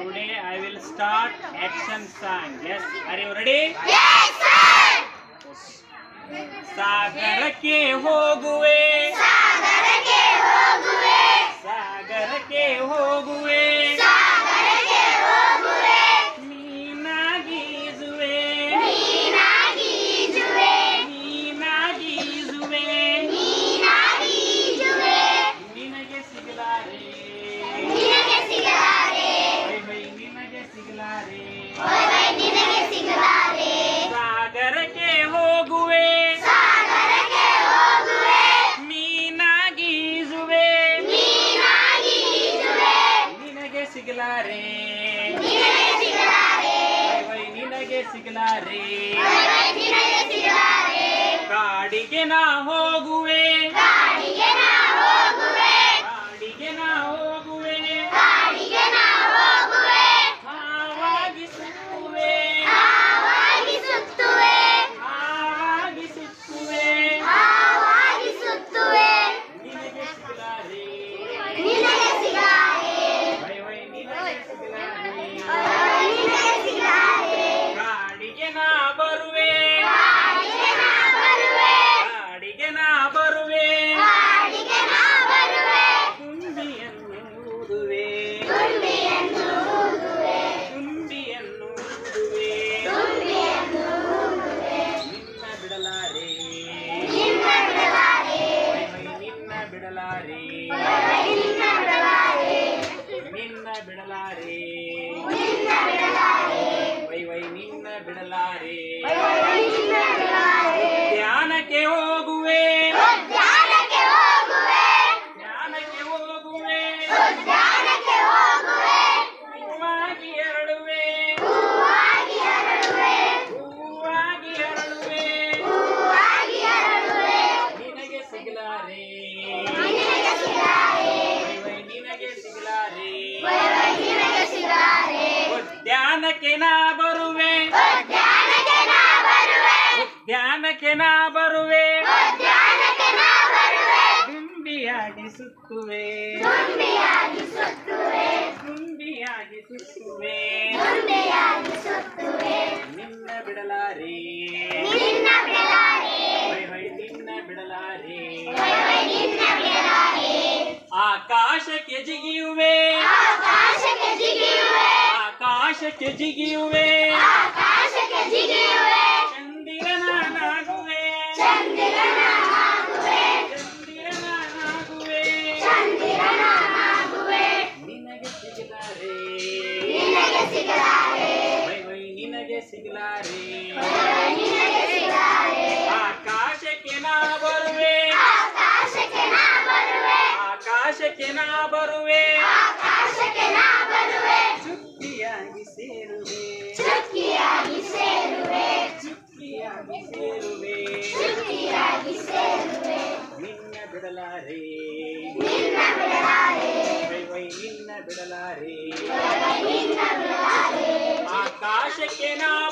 Today I will start action song. Yes, are you ready? Yes, sir. सागर के होगुए सागर के होगुए सागर के होगुए ಸಿಗಲಾರೆ. ನಿನಗೆ ಸಿಗಲಾರೆ. ಕಾಡಿಗೆ ನಾ ಸಿಗಲಾರೆ. ನಿನಗೆ ಸಿಗಲಾರೆ. ಉದ್ಯಾನಕ್ಕೆ ನಾ ಬರುವೆ. ಉದ್ಯಾನಕ್ಕೆ ನಾ ಬರುವೆ. ದುಂಬಿಯಾಗಿ ಸುತ್ತುವೆ. ದುಂಬಿಯಾಗಿ ಸುತ್ತುವೆ. ನಿನ್ನ ಬಿಡಲಾರೆ. ಆಕಾಶಕ್ಕೆ ಜಿಗಿಯುವೆ ಆಕಾಶಕ್ಕೆ ಜಿಗಿಯುವೆ ಆಕಾಶಕ್ಕೆ ಜಿಗಿಯುವೆ ಆಕಾಶಕ್ಕೆ ಜಿಗಿಯುವೆ ಚಂದಿರನಾಗುವೆ ಚಂದಿರನಾಗುವೆ ಚಂದಿರನಾಗುವೆ ಚಂದಿರನಾಗುವೆ ನಿನಗೆ ಸಿಗಲಾರೆ ನಿನಗೆ ಸಿಗಲಾರೆ ವೈ ವೈ ನಿನಗೆ ಸಿಗಲಾರೆ ನಿನಗೆ ಆಕಾಶಕ್ಕೆ ನಾ ಬರುವೆ. ಚುಕ್ಕಿಯಾಗಿ ಸೇರುವೆ. ಚುಕ್ಕಿಯಾಗಿ ಸೇರುವೆ. ಚುಕ್ಕಿಯಾಗಿ ಸೇರುವೆ. ಚುಕ್ಕಿಯಾಗಿ ಸೇರುವೆ. ನಿನ್ನ ಬಿಡಲಾರೆ. ನಿನ್ನ ಬಿಡಲಾರೆ. ವೈ ನಿನ್ನ ಬಿಡಲಾರೆ. ಆಕಾಶಕ್ಕೆ ನಾ